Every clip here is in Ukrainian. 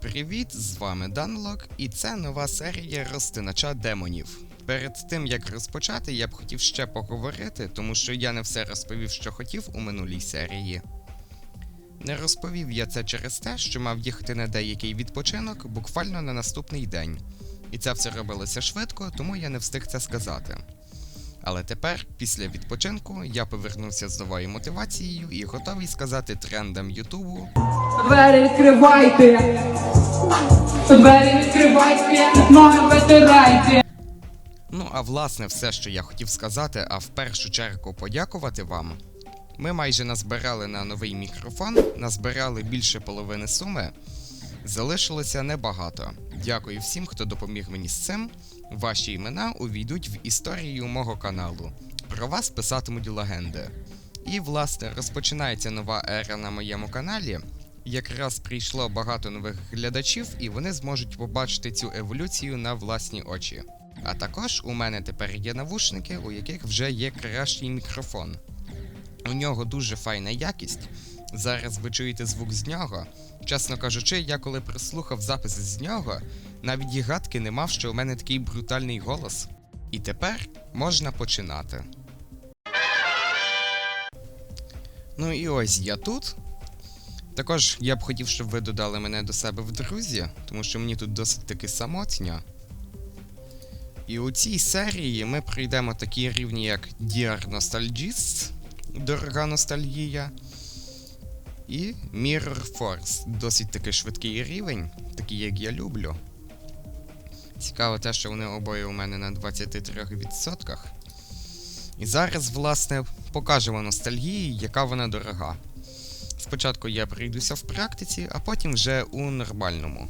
привіт! З вами Данлок, і це нова серія розтинача демонів. Перед тим як розпочати, я б хотів ще поговорити, тому що я не все розповів, що хотів у минулій серії. Не розповів я це через те, що мав їхати на деякий відпочинок буквально на наступний день. І це все робилося швидко, тому я не встиг це сказати. Але тепер, після відпочинку, я повернувся з новою мотивацією і готовий сказати трендам Ютубу Двері відкривайте! Двері відкривайте, ноги витирайте! Ну, а власне, все, що я хотів сказати, а в першу чергу подякувати вам. Ми майже назбирали на новий мікрофон, назбирали більше половини суми. Залишилося небагато. Дякую всім, хто допоміг мені з цим. Ваші імена увійдуть в історію мого каналу. Про вас писатимуть легенди. І, власне, розпочинається нова ера на моєму каналі. Якраз прийшло багато нових глядачів, і вони зможуть побачити цю еволюцію на власні очі. А також у мене тепер є навушники, у яких вже є кращий мікрофон. У нього дуже файна якість. Зараз ви чуєте звук з нього. Чесно кажучи, я коли прослухав запис з нього, навіть і гадки не мав, що у мене такий брутальний голос. І тепер можна починати. Ну і ось я тут. Також я б хотів, щоб ви додали мене до себе в друзі, тому що мені тут досить таки самотньо. І у цій серії ми пройдемо такі рівні, як Dear Nostalgists, дорога ностальгія, і Mirror Force, досить таки швидкий рівень, такий як я люблю. Цікаво те, що вони обоє у мене на 23%. І зараз, власне, покажемо ностальгії, яка вона дорога. Спочатку я прийдуся в практиці, а потім вже у нормальному.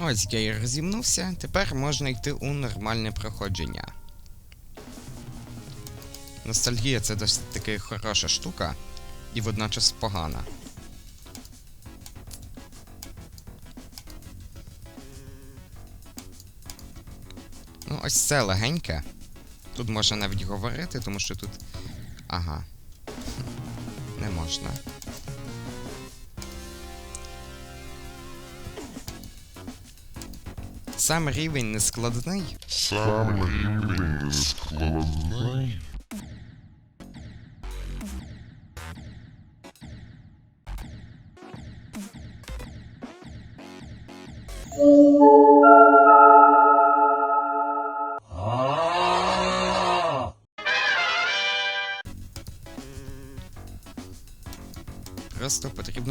Ось я і розімнувся, тепер можна йти у нормальне проходження. Ностальгія це досить таки хороша штука і водночас погана. Ну, ось це легеньке. Тут можна навіть говорити, тому що тут. Ага. Не можна. Сам рівень не складний, Сам рівень не складний.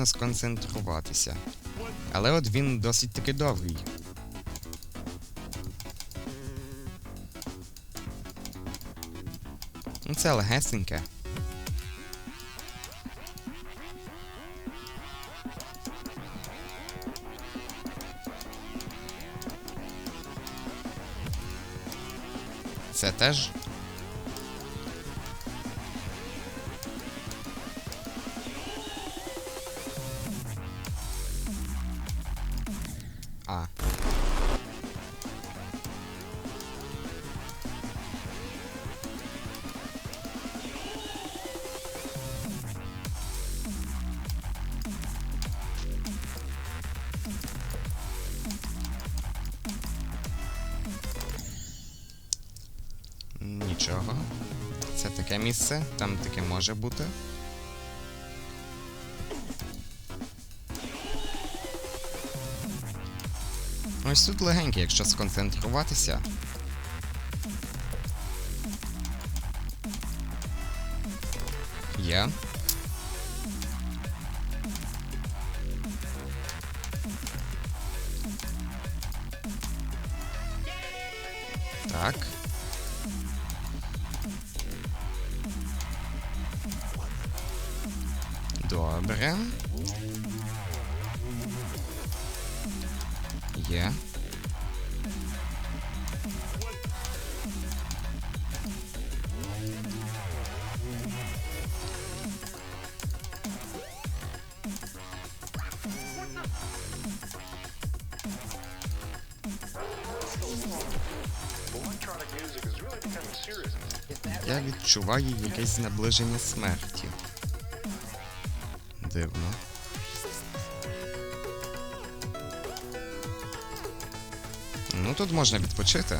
Потрібно сконцентруватися. Але от він досить таки довгий. Ну, Це легесеньке. Це теж. Таке місце, там таке може бути. Ось тут легеньке, якщо сконцентруватися. Є. Так. Добре. Є. Я відчуваю якесь наближення смерті. Дивно. Ну тут можна відпочити.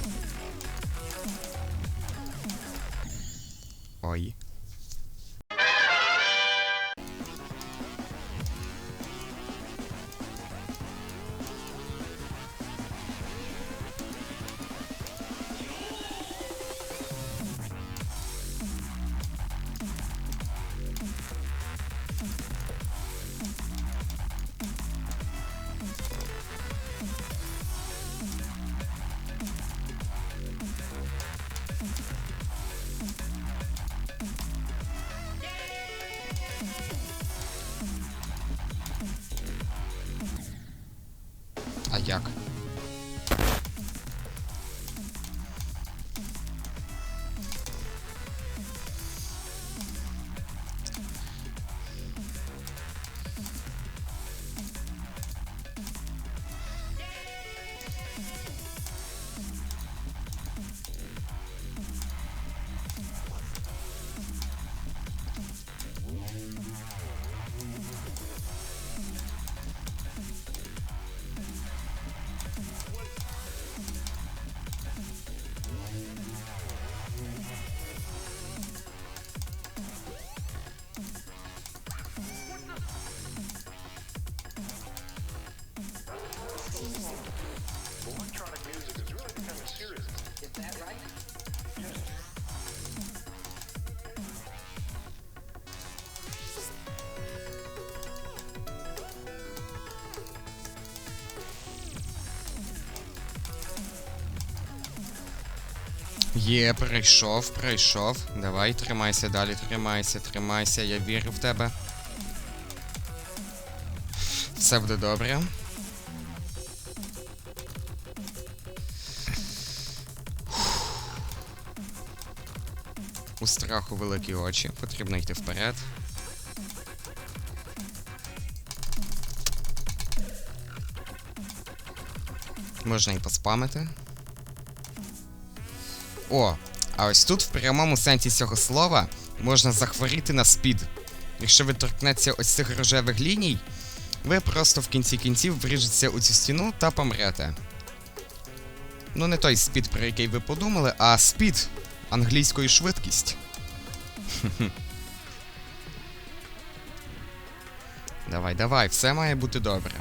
Є, прийшов, прийшов. Давай, тримайся далі, тримайся, тримайся, я вірю в тебе. Все буде добре. У страху великі очі, потрібно йти вперед. Можна і поспамити. О, а ось тут в прямому сенсі цього слова можна захворіти на спід. Якщо ви торкнеться ось цих рожевих ліній, ви просто в кінці кінців вріжеться у цю стіну та помрете. Ну, не той спід, про який ви подумали, а спід англійською швидкість. Давай, давай, все має бути добре.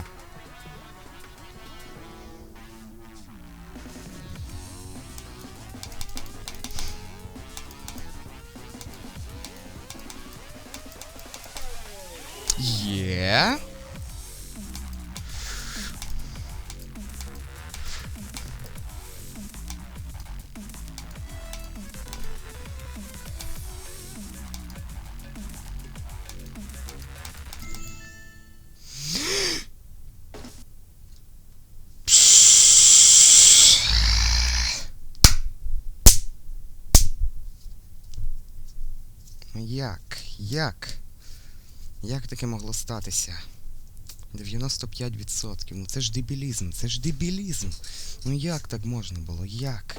Як? Як? Як таке могло статися? 95%. Ну це ж дебілізм, це ж дебілізм. Ну як так можна було? Як?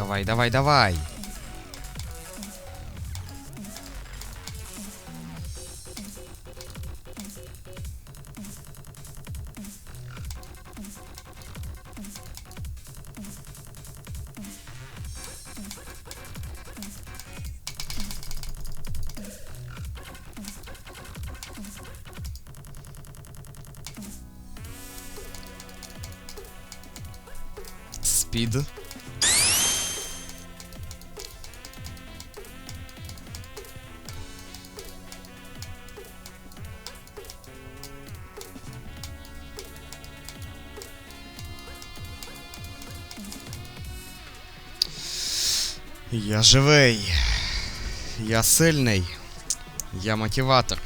Давай, давай, давай. Спид. Я живий. Я сильний. Я мотиватор.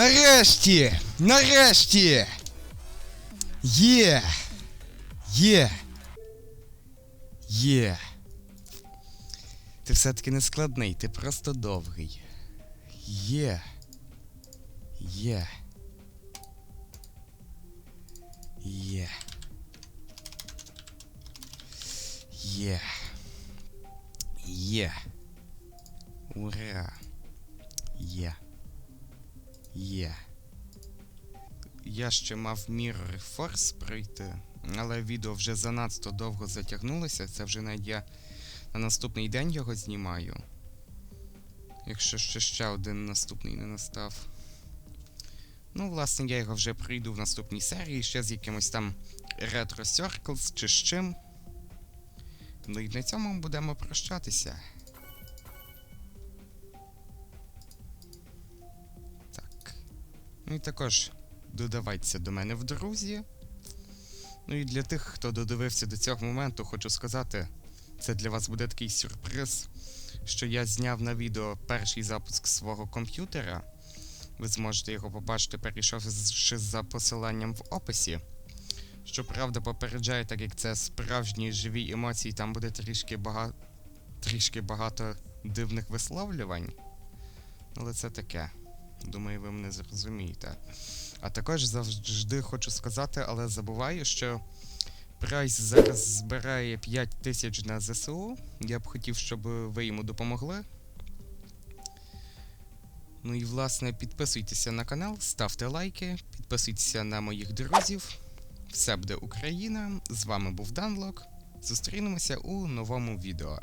Нарешті! Нарешті! Є! Є! Є! Ти все-таки не складний, ти просто довгий. Є. Є. Є. Є. Є. Ура. Є. Є. Я ще мав Mirror Force пройти, але відео вже занадто довго затягнулося. Це вже навіть я на наступний день його знімаю. Якщо ще ще один наступний не настав. Ну, власне, я його вже пройду в наступній серії, ще з якимось там Retro Circles чи з чим. Ну і на цьому будемо прощатися. Ну і також додавайтеся до мене в друзі. Ну і для тих, хто додивився до цього моменту, хочу сказати, це для вас буде такий сюрприз, що я зняв на відео перший запуск свого комп'ютера. Ви зможете його побачити, перейшовши за посиланням в описі. Щоправда, попереджаю, так як це справжні живі емоції, там буде трішки багато трішки багато дивних висловлювань. Але це таке. Думаю, ви мене зрозумієте. А також завжди хочу сказати, але забуваю, що Прайс зараз збирає 5 тисяч на ЗСУ. Я б хотів, щоб ви йому допомогли. Ну і власне підписуйтеся на канал, ставте лайки, підписуйтеся на моїх друзів. Все буде Україна. З вами був Данлок. Зустрінемося у новому відео.